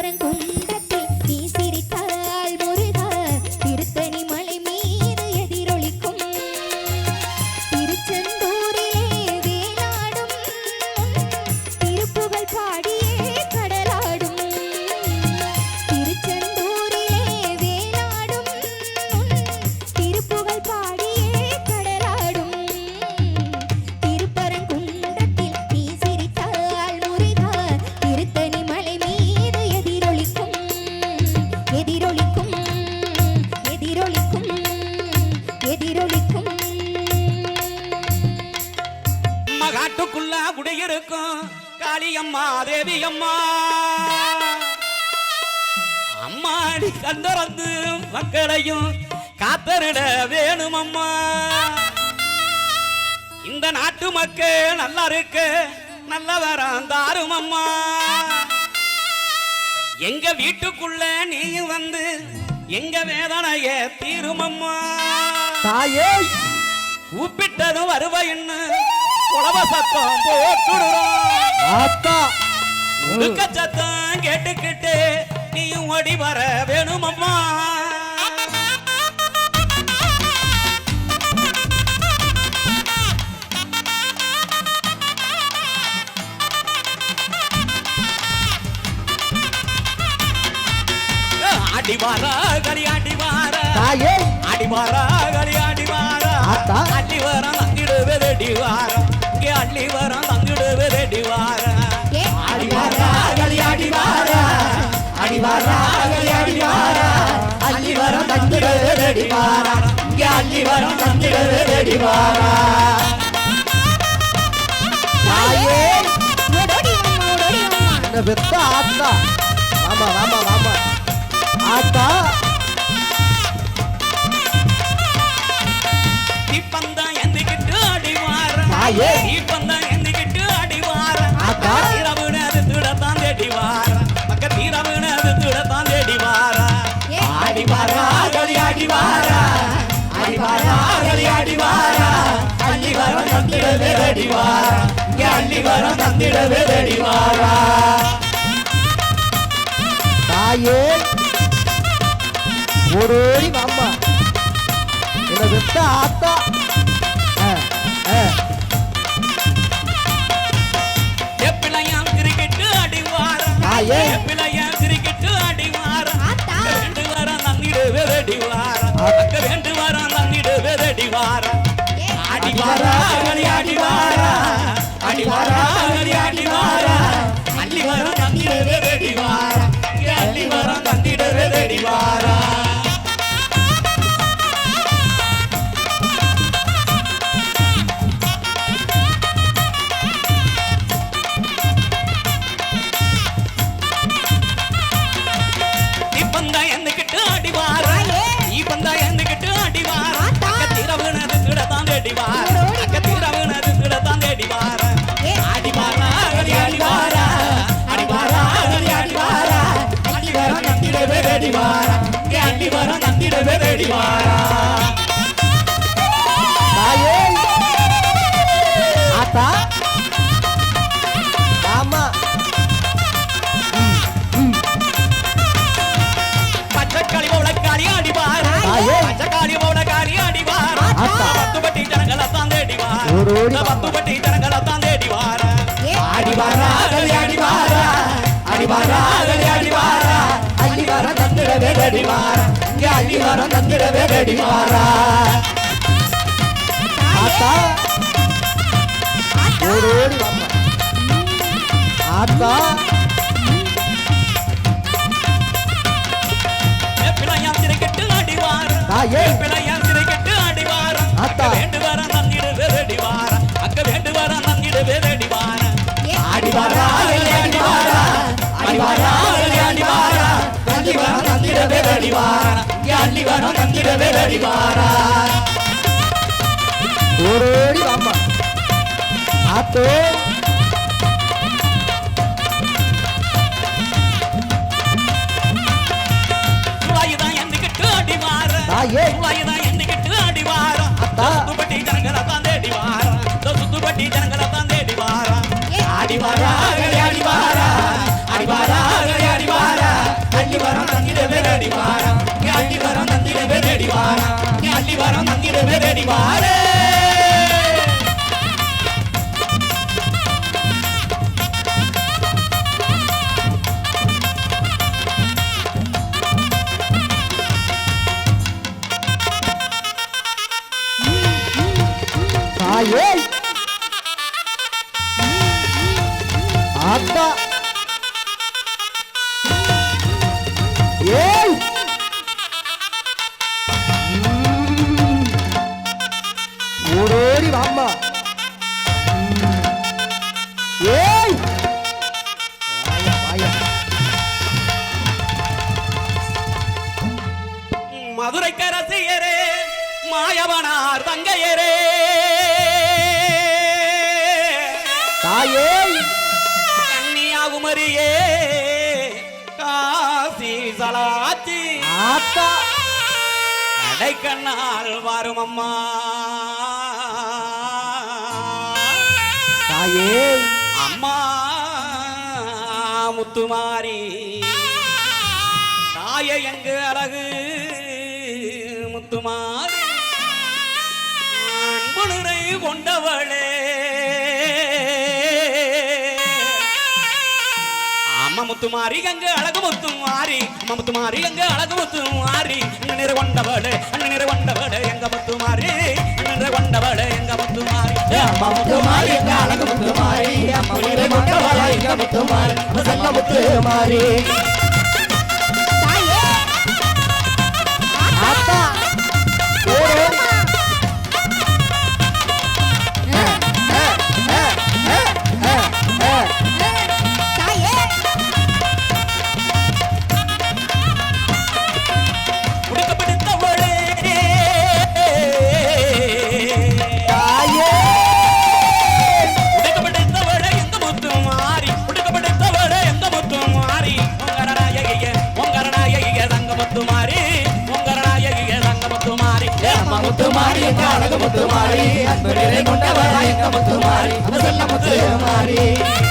திருப்பரங்குன்றத்தில் அம்மாடி கந்தரந்து மக்களையும் காத்தருட வேணுமம்மா. இந்த நாட்டு மக்கள் நல்லா இருக்க நல்ல வரம் தாரும் அம்மா எங்க வீட்டுக்குள்ள நீயும் வந்து எங்க வேதனைய தீருமம்மா. தாயே. கூப்பிட்டதும் வருவைன்னு குலவ சத்தம் போட்டுடுறோம் சத்தம் கேட்டுக்கிட்டு நீயும் ஓடி வர வேணுமம்மா. ஆடி வாரா களி ஆடி வாரா. தாயே. ஆடி வாரா களி ஆடி வாரா. ஆத்தா. அள்ளி வரம் தங்கிடுவே ரெடி வாரா. இங்கே அள்ளி வரம் தங்கிடுவே ரெடி வாரா. ஏ ஆடி வாரா களி ஆடி வாரா ஆடி வாரா களி அள்ளி வரம் தங்கிடுவே ரெடி வாரா இங்கே அள்ளி வரம் தங்கிடுவே ரெடி வாரா தாயே என்ன பெத்த ஆத்தா வாமா வாமா வாமா ஆத்தா தாயே. களி ஆடி வாரா ஆடி அள்ளி வரம் தந்திடவே அள்ளி வரம் தந்திடவே தாயே என்ன வெத்த ஆத்தா. ஆ, ஆ. அடிவாரா அடி அடிவாரா அடிவாரா அடி அடிவாரா அள்ளி வர நங்கிடு வெதடி வாரம் அள்ளி வாரம் நங்கிடு வெதடி வாரம் ஓடோடி பத்து பட்டி ஜனங்களை தான் தேடிவாரா ஏ அடிவாரா அகலி அடிவாரா அடிவாரா அகலி அடிவாரா அடிவாரா தந்திடவே அடிவாரா இங்க அடிவாரா தந்திடவே அடிவாரா ஆத்தா. ஓடோடி வாம்மா ஆத்தா. அடிவாரா இங்க அடிவாரா தந்திடவே அடிவாரா. ஓடோடி வாம்மா ஆத்தோ துளாயுதான் அடிவாரம் தந்திடவே மதுரை கரசியரே மாயவனார் தங்கையரே. தாயே. கன்னியாகுமரியே காசி சலாச்சி. ஆத்தா. அடைக்கண்ணால் வரும் அம்மா தாயே. அம்மா முத்துமாரி. தாய எங்கு அழகு? முத்துமாரி அன்புணரை கொண்டவளே. அம்மா முத்துமாரி எங்க அழகு முத்துமாரி. அம்மா முத்துமாரி எங்க அழகு முத்துமாரி. அண்ணன் நிற கொண்டவளே அண்ணன் கொண்டவளே எங்க முத்துமாரி. அண்ணன் கொண்டவளே எங்க முத்துமாரி. அம்மா முத்துமாரி எங்க அழகு முத்துமாரி. அம்மா நிற கொண்டவளே எங்க முத்துமாரி. அம்மா செல்ல முத்துமாரி. தாயே முத்து மாறி எங்க அழகு முத்துமாரி. அன்பு நிறை எங்க முத்துமாரி. செல்ல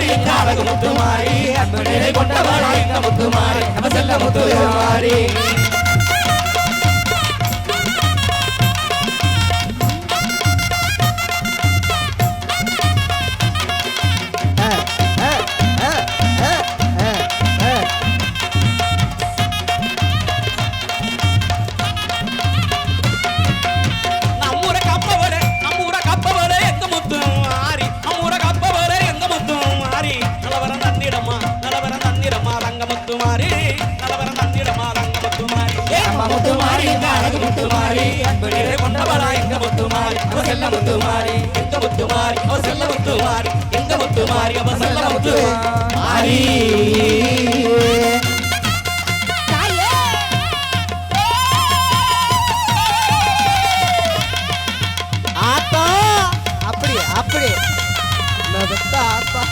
மாறி நாடக முத்து மாறி அன்பு நிலை கொண்டவள் முத்து மாறி நம்ம செல்ல முத்து மாறி முத்து மாறி அவ செல்ல முத்து மாறி எங்க முத்து மாறி அவ செல்ல முத்து மாறி அப்படி அப்படி ஆத்தா.